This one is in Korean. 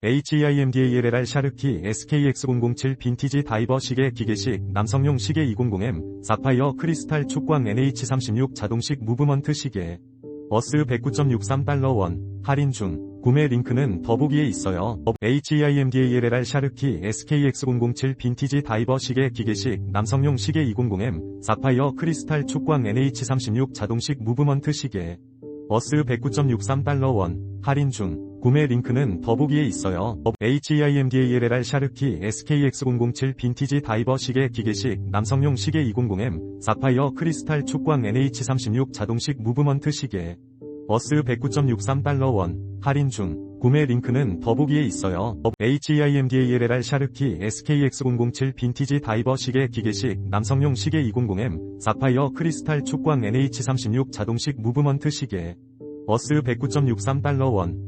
HEIMDALLR 샤르키 SKX007 빈티지 다이버 시계 기계식 남성용 시계 200M 사파이어 크리스탈 축광 NH36 자동식 무브먼트 시계. 어스 109.63달러 원. 할인 중. 구매 링크는 더보기에 있어요. HEIMDALLR 샤르키 SKX007 빈티지 다이버 시계 기계식 남성용 시계 200M 사파이어 크리스탈 축광 NH36 자동식 무브먼트 시계. 어스 109.63달러 원. 할인 중 구매 링크는 더보기에 있어요. HEIMDALLR 샤르키 SKX007 빈티지 다이버 시계 기계식 남성용 시계 200M 사파이어 크리스탈 축광 NH36 자동식 무브먼트 시계 어스 109.63달러 원 할인 중 구매 링크는 더보기에 있어요. HEIMDALLR 샤르키 SKX007 빈티지 다이버 시계 기계식 남성용 시계 200M 사파이어 크리스탈 축광 NH36 자동식 무브먼트 시계 어스 109.63달러 원